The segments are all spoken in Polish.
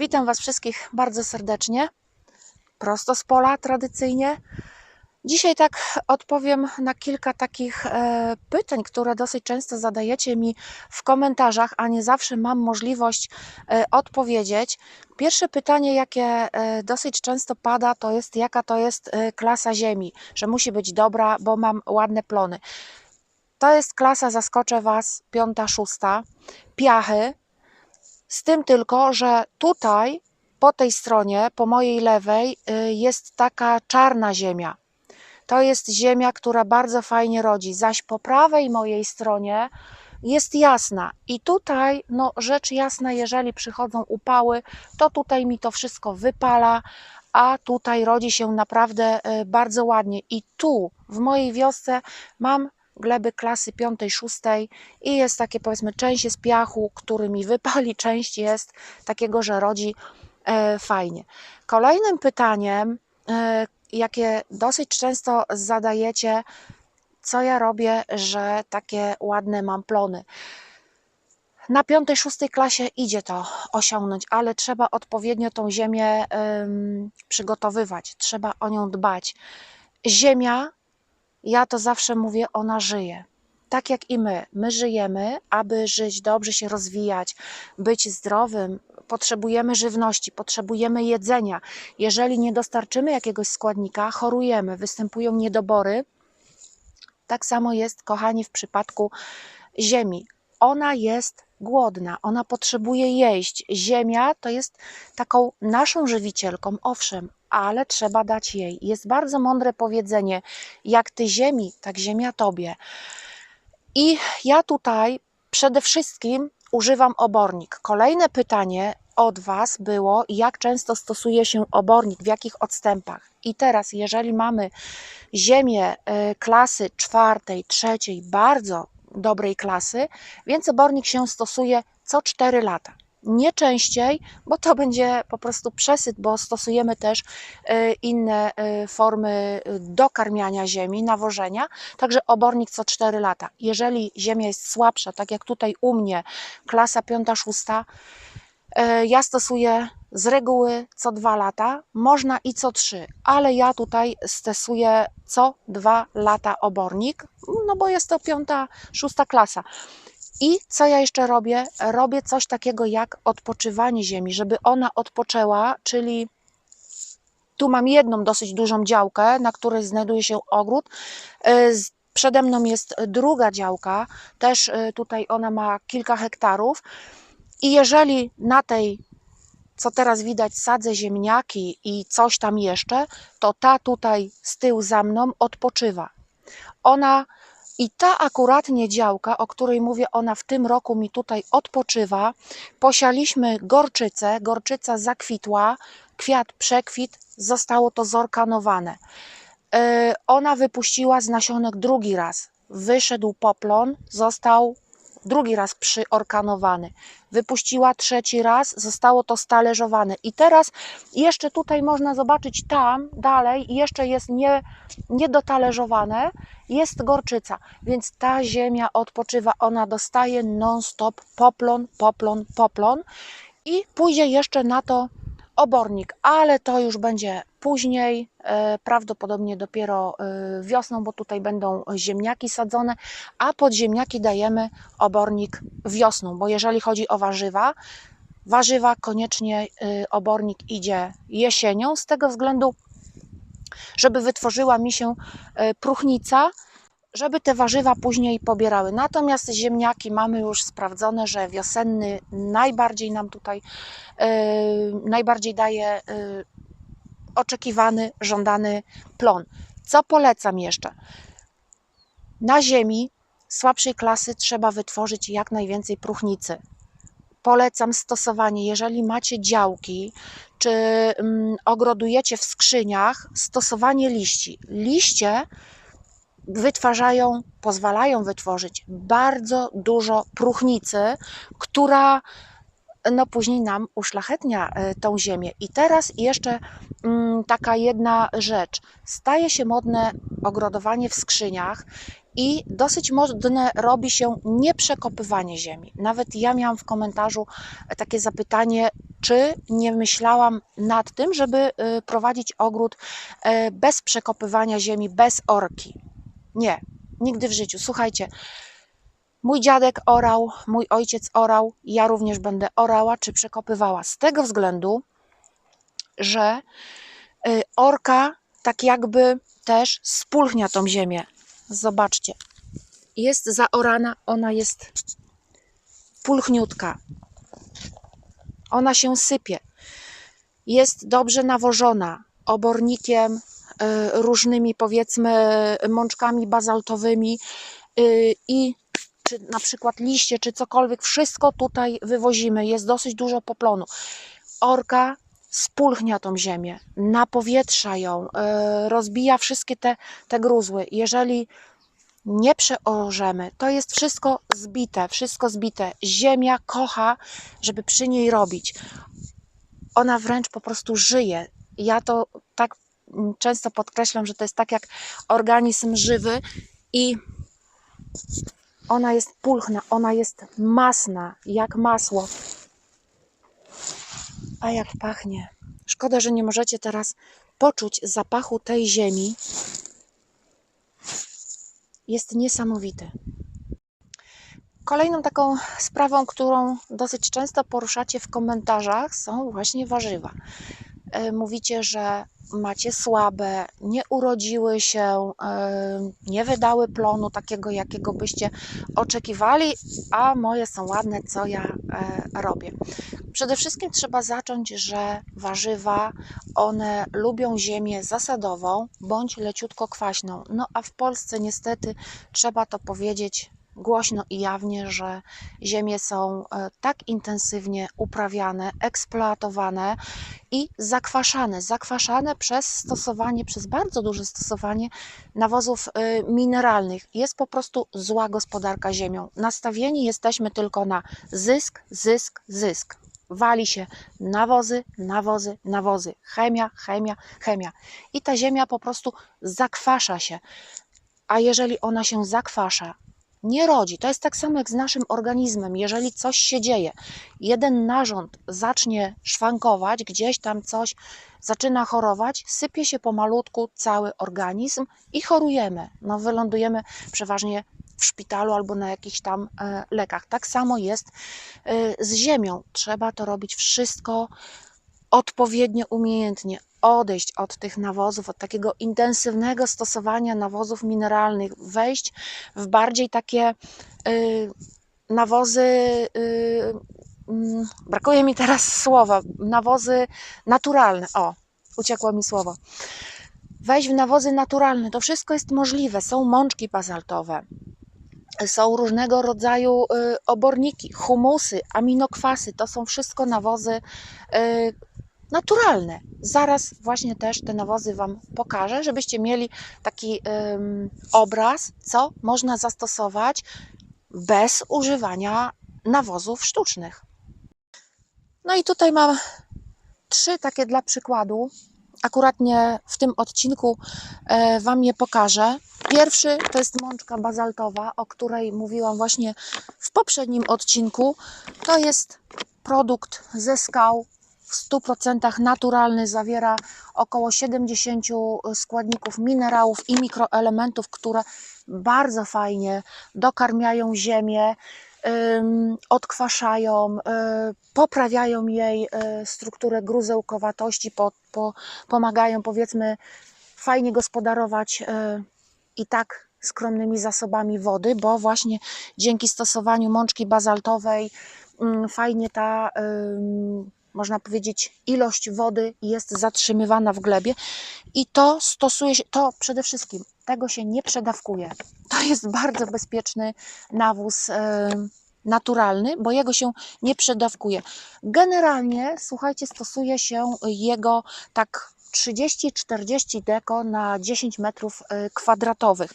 Witam Was wszystkich bardzo serdecznie, prosto z pola tradycyjnie. Dzisiaj tak odpowiem na kilka takich e, pytań, które dosyć często zadajecie mi w komentarzach, a nie zawsze mam możliwość e, odpowiedzieć. Pierwsze pytanie, jakie e, dosyć często pada, to jest jaka to jest klasa ziemi, że musi być dobra, bo mam ładne plony. To jest klasa, zaskoczę Was, piąta, szósta, piachy, z tym tylko, że tutaj po tej stronie, po mojej lewej, y, jest taka czarna ziemia. To jest ziemia, która bardzo fajnie rodzi, zaś po prawej mojej stronie jest jasna. I tutaj, no rzecz jasna, jeżeli przychodzą upały, to tutaj mi to wszystko wypala, a tutaj rodzi się naprawdę y, bardzo ładnie. I tu, w mojej wiosce, mam gleby klasy 5-6 i jest takie powiedzmy część jest piachu, który mi wypali, część jest takiego, że rodzi e, fajnie. Kolejnym pytaniem, e, jakie dosyć często zadajecie, co ja robię, że takie ładne mam plony. Na piątej, szóstej klasie idzie to osiągnąć, ale trzeba odpowiednio tą ziemię przygotowywać, trzeba o nią dbać. Ziemia ja to zawsze mówię, ona żyje. Tak jak i my. My żyjemy, aby żyć, dobrze się rozwijać, być zdrowym. Potrzebujemy żywności, potrzebujemy jedzenia. Jeżeli nie dostarczymy jakiegoś składnika, chorujemy, występują niedobory. Tak samo jest, kochani, w przypadku ziemi. Ona jest głodna, ona potrzebuje jeść. Ziemia to jest taką naszą żywicielką, owszem, ale trzeba dać jej. Jest bardzo mądre powiedzenie: jak ty ziemi, tak ziemia tobie. I ja tutaj przede wszystkim używam obornik. Kolejne pytanie od Was było, jak często stosuje się obornik, w jakich odstępach. I teraz, jeżeli mamy ziemię y, klasy czwartej, trzeciej, bardzo dobrej klasy, więc obornik się stosuje co 4 lata nie częściej, bo to będzie po prostu przesyt, bo stosujemy też e, inne e, formy e, dokarmiania ziemi, nawożenia, także obornik co 4 lata. Jeżeli ziemia jest słabsza, tak jak tutaj u mnie, klasa 5-6, ja stosuję z reguły co 2 lata, można i co 3, ale ja tutaj stosuję co 2 lata obornik, no bo jest to 5-6 klasa. I co ja jeszcze robię? Robię coś takiego jak odpoczywanie ziemi, żeby ona odpoczęła, czyli tu mam jedną dosyć dużą działkę, na której znajduje się ogród. E, przede mną jest druga działka, też e, tutaj ona ma kilka hektarów. I jeżeli na tej, co teraz widać, sadzę ziemniaki i coś tam jeszcze, to ta tutaj z tyłu za mną odpoczywa. Ona i ta akuratnie działka, o której mówię, ona w tym roku mi tutaj odpoczywa. Posialiśmy gorczycę, gorczyca zakwitła, kwiat przekwit, zostało to zorkanowane. Yy, ona wypuściła z nasionek drugi raz. Wyszedł poplon, został drugi raz przyorkanowany. Wypuściła trzeci raz, zostało to stależowane. I teraz jeszcze tutaj można zobaczyć tam dalej, jeszcze jest nie, niedotależowane, jest gorczyca, więc ta ziemia odpoczywa, ona dostaje non-stop poplon, poplon, poplon i pójdzie jeszcze na to obornik, ale to już będzie później, e, prawdopodobnie dopiero e, wiosną, bo tutaj będą ziemniaki sadzone, a pod ziemniaki dajemy obornik wiosną, bo jeżeli chodzi o warzywa, warzywa koniecznie e, obornik idzie jesienią, z tego względu, żeby wytworzyła mi się próchnica, żeby te warzywa później pobierały. Natomiast ziemniaki mamy już sprawdzone, że wiosenny najbardziej nam tutaj yy, najbardziej daje yy, oczekiwany, żądany plon. Co polecam jeszcze? Na ziemi słabszej klasy trzeba wytworzyć jak najwięcej próchnicy. Polecam stosowanie, jeżeli macie działki, czy mm, ogrodujecie w skrzyniach, stosowanie liści. Liście wytwarzają, pozwalają wytworzyć bardzo dużo próchnicy, która no później nam uszlachetnia e, tą ziemię. I teraz jeszcze mm, taka jedna rzecz. Staje się modne ogrodowanie w skrzyniach I dosyć modne robi się nieprzekopywanie ziemi. Nawet ja miałam w komentarzu takie zapytanie, czy nie myślałam nad tym, żeby y, prowadzić ogród bez przekopywania ziemi, bez orki. Nie, nigdy w życiu. Słuchajcie, mój dziadek orał, mój ojciec orał, ja również będę orała czy przekopywała. Z tego względu, że y, orka tak jakby też spulchnia tą ziemię. Zobaczcie, jest zaorana, ona jest pulchniutka. Ona się sypie. Jest dobrze nawożona obornikiem, różnymi powiedzmy mączkami bazaltowymi y, i czy na przykład liście, czy cokolwiek, wszystko tutaj wywozimy. Jest dosyć dużo poplonu. Orka spulchnia tą ziemię, napowietrza ją, y, rozbija wszystkie te, te gruzły. Jeżeli nie przeorzemy, to jest wszystko zbite, wszystko zbite. Ziemia kocha, żeby przy niej robić. Ona wręcz po prostu żyje. Ja to tak często podkreślam, że to jest tak jak organizm żywy i ona jest pulchna, ona jest masna, jak masło. A jak pachnie. Szkoda, że nie możecie teraz poczuć zapachu tej ziemi. Jest niesamowity. Kolejną taką sprawą, którą dosyć często poruszacie w komentarzach, są właśnie warzywa. E, Mówicie, że macie słabe, nie urodziły się, e, nie wydały plonu takiego, jakiego byście oczekiwali, a moje są ładne, co ja e, robię. Przede wszystkim trzeba zacząć, że warzywa, one lubią ziemię zasadową bądź leciutko kwaśną. No a w Polsce niestety trzeba to powiedzieć głośno i jawnie, że ziemie są e, tak intensywnie uprawiane, eksploatowane i zakwaszane. Zakwaszane przez stosowanie, przez bardzo duże stosowanie nawozów e, mineralnych. Jest po prostu zła gospodarka ziemią. Nastawieni jesteśmy tylko na zysk, zysk, zysk. Wali się nawozy, nawozy, nawozy, chemia, chemia, chemia. I ta ziemia po prostu zakwasza się. A jeżeli ona się zakwasza, nie rodzi. To jest tak samo jak z naszym organizmem. Jeżeli coś się dzieje, jeden narząd zacznie szwankować, gdzieś tam coś zaczyna chorować, sypie się pomalutku cały organizm i chorujemy. No, wylądujemy przeważnie w szpitalu albo na jakichś tam e, lekach. Tak samo jest e, z ziemią. Trzeba to robić wszystko odpowiednio, umiejętnie. Odejść od tych nawozów, od takiego intensywnego stosowania nawozów mineralnych, wejść w bardziej takie y, nawozy. Y, mm, brakuje mi teraz słowa. Nawozy naturalne. O, uciekło mi słowo. Wejść w nawozy naturalne. To wszystko jest możliwe. Są mączki bazaltowe są różnego rodzaju y, oborniki, humusy, aminokwasy. To są wszystko nawozy y, naturalne. Zaraz właśnie też te nawozy Wam pokażę, żebyście mieli taki ym, obraz, co można zastosować bez używania nawozów sztucznych. No i tutaj mam trzy takie dla przykładu. Akurat nie w tym odcinku e, Wam je pokażę. Pierwszy to jest mączka bazaltowa, o której mówiłam właśnie w poprzednim odcinku. To jest produkt ze skał w 100% naturalny, zawiera około 70 składników minerałów i mikroelementów, które bardzo fajnie dokarmiają ziemię, odkwaszają, y, poprawiają jej y, strukturę gruzełkowatości, po, po, pomagają powiedzmy fajnie gospodarować y, i tak skromnymi zasobami wody, bo właśnie dzięki stosowaniu mączki bazaltowej ym, fajnie ta można powiedzieć, ilość wody jest zatrzymywana w glebie i to stosuje się, to przede wszystkim tego się nie przedawkuje. To jest bardzo bezpieczny nawóz y, naturalny, bo jego się nie przedawkuje. Generalnie, słuchajcie, stosuje się jego tak 30-40 deko na 10 metrów y, kwadratowych.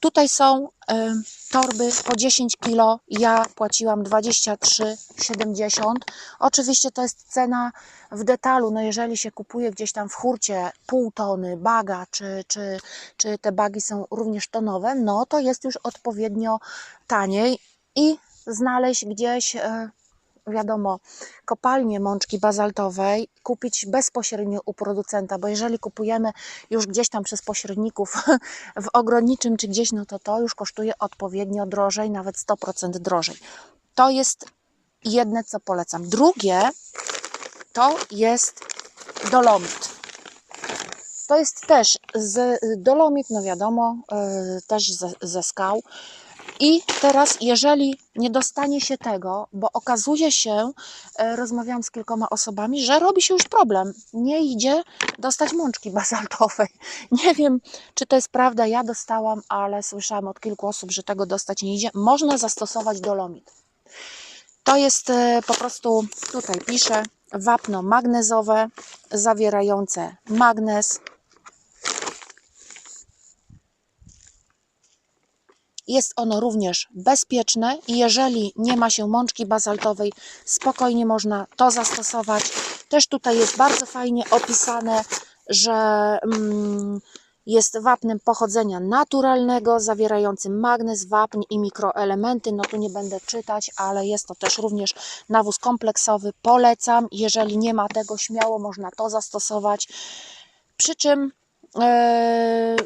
Tutaj są e, torby po 10 kg. Ja płaciłam 23,70. Oczywiście to jest cena w detalu. No jeżeli się kupuje gdzieś tam w hurcie pół tony baga, czy, czy, czy te bagi są również tonowe, no to jest już odpowiednio taniej i znaleźć gdzieś e, wiadomo, kopalnię mączki bazaltowej kupić bezpośrednio u producenta, bo jeżeli kupujemy już gdzieś tam przez pośredników w ogrodniczym czy gdzieś, no to to już kosztuje odpowiednio drożej, nawet 100% drożej. To jest jedne, co polecam. Drugie to jest dolomit. To jest też z dolomit, no wiadomo, yy, też ze, ze skał. I teraz, jeżeli nie dostanie się tego, bo okazuje się, e, rozmawiałam z kilkoma osobami, że robi się już problem. Nie idzie dostać mączki bazaltowej. Nie wiem, czy to jest prawda. Ja dostałam, ale słyszałam od kilku osób, że tego dostać nie idzie. Można zastosować dolomit. To jest e, po prostu, tutaj piszę, wapno magnezowe zawierające magnez, Jest ono również bezpieczne i jeżeli nie ma się mączki bazaltowej, spokojnie można to zastosować. Też tutaj jest bardzo fajnie opisane, że mm, jest wapnem pochodzenia naturalnego, zawierającym magnez, wapń i mikroelementy. No tu nie będę czytać, ale jest to też również nawóz kompleksowy. Polecam, jeżeli nie ma tego, śmiało można to zastosować. Przy czym,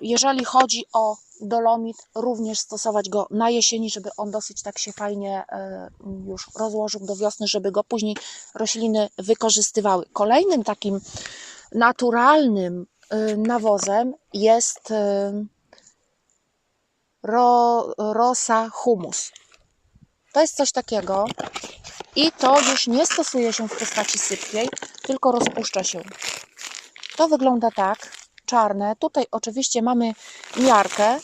jeżeli chodzi o dolomit, również stosować go na jesieni, żeby on dosyć tak się fajnie e, już rozłożył do wiosny, żeby go później rośliny wykorzystywały. Kolejnym takim naturalnym e, nawozem jest e, ro, rosa humus. To jest coś takiego i to już nie stosuje się w postaci sypkiej, tylko rozpuszcza się. To wygląda tak, czarne. Tutaj oczywiście mamy miarkę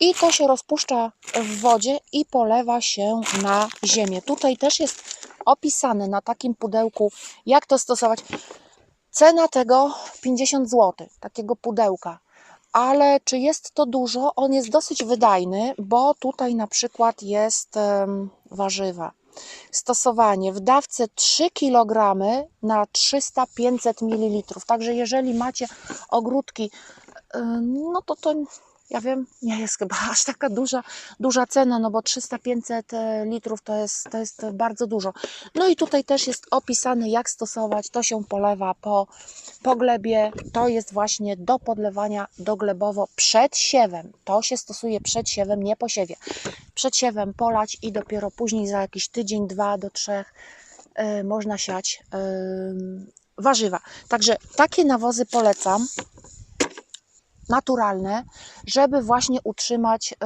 i to się rozpuszcza w wodzie i polewa się na ziemię. Tutaj też jest opisane na takim pudełku, jak to stosować. Cena tego 50 zł, takiego pudełka. Ale czy jest to dużo? On jest dosyć wydajny, bo tutaj na przykład jest warzywa. Stosowanie w dawce 3 kg na 300-500 ml. Także jeżeli macie ogródki, no to to ja wiem, nie jest chyba aż taka duża, duża cena, no bo 300-500 e, litrów to jest, to jest bardzo dużo. No i tutaj też jest opisane, jak stosować. To się polewa po, po glebie. To jest właśnie do podlewania doglebowo przed siewem. To się stosuje przed siewem, nie po siewie. Przed siewem polać i dopiero później za jakiś tydzień, dwa do trzech yy, można siać yy, warzywa. Także takie nawozy polecam naturalne, żeby właśnie utrzymać y,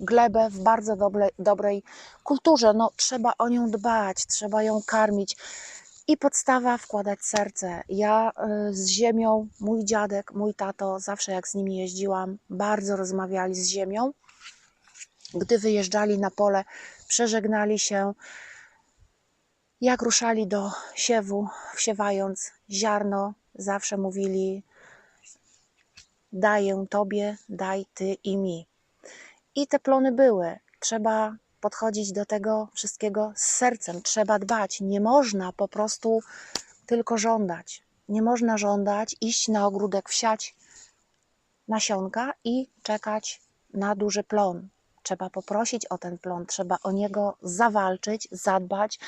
glebę w bardzo dobre, dobrej kulturze. No, trzeba o nią dbać, trzeba ją karmić. I podstawa wkładać serce. Ja y, z ziemią, mój dziadek, mój tato, zawsze jak z nimi jeździłam, bardzo rozmawiali z ziemią. Gdy wyjeżdżali na pole, przeżegnali się. Jak ruszali do siewu, wsiewając ziarno, zawsze mówili: daję Tobie, daj Ty i mi. I te plony były. Trzeba podchodzić do tego wszystkiego z sercem, trzeba dbać. Nie można po prostu tylko żądać. Nie można żądać, iść na ogródek, wsiać nasionka i czekać na duży plon. Trzeba poprosić o ten plon, trzeba o niego zawalczyć, zadbać.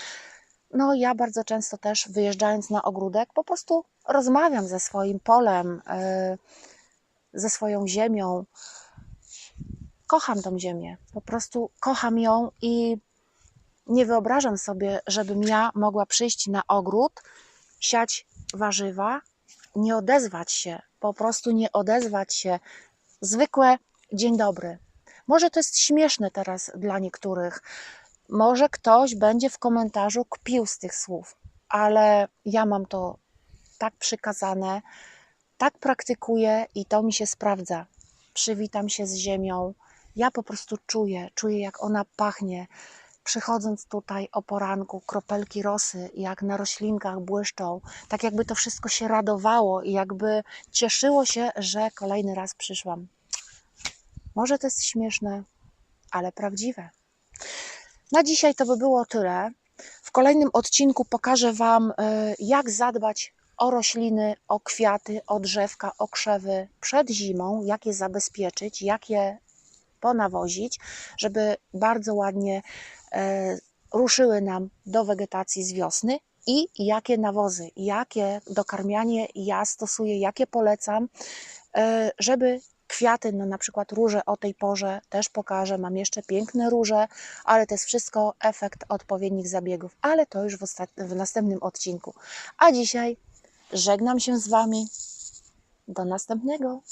No, ja bardzo często też wyjeżdżając na ogródek, po prostu rozmawiam ze swoim polem. Yy, ze swoją ziemią. Kocham tą ziemię, po prostu kocham ją i nie wyobrażam sobie, żebym ja mogła przyjść na ogród, siać warzywa, nie odezwać się, po prostu nie odezwać się. Zwykłe dzień dobry. Może to jest śmieszne teraz dla niektórych. Może ktoś będzie w komentarzu kpił z tych słów, ale ja mam to tak przykazane, tak praktykuję i to mi się sprawdza. Przywitam się z ziemią. Ja po prostu czuję, czuję jak ona pachnie. Przychodząc tutaj o poranku, kropelki rosy, jak na roślinkach błyszczą, tak jakby to wszystko się radowało i jakby cieszyło się, że kolejny raz przyszłam. Może to jest śmieszne, ale prawdziwe. Na dzisiaj to by było tyle. W kolejnym odcinku pokażę Wam, y, jak zadbać o rośliny, o kwiaty, o drzewka, o krzewy przed zimą, jak je zabezpieczyć, jak je ponawozić, żeby bardzo ładnie e, ruszyły nam do wegetacji z wiosny i jakie nawozy, jakie dokarmianie ja stosuję, jakie polecam, e, żeby kwiaty, no na przykład róże o tej porze też pokażę, mam jeszcze piękne róże, ale to jest wszystko efekt odpowiednich zabiegów, ale to już w, w następnym odcinku. A dzisiaj żegnam się z Wami. Do następnego.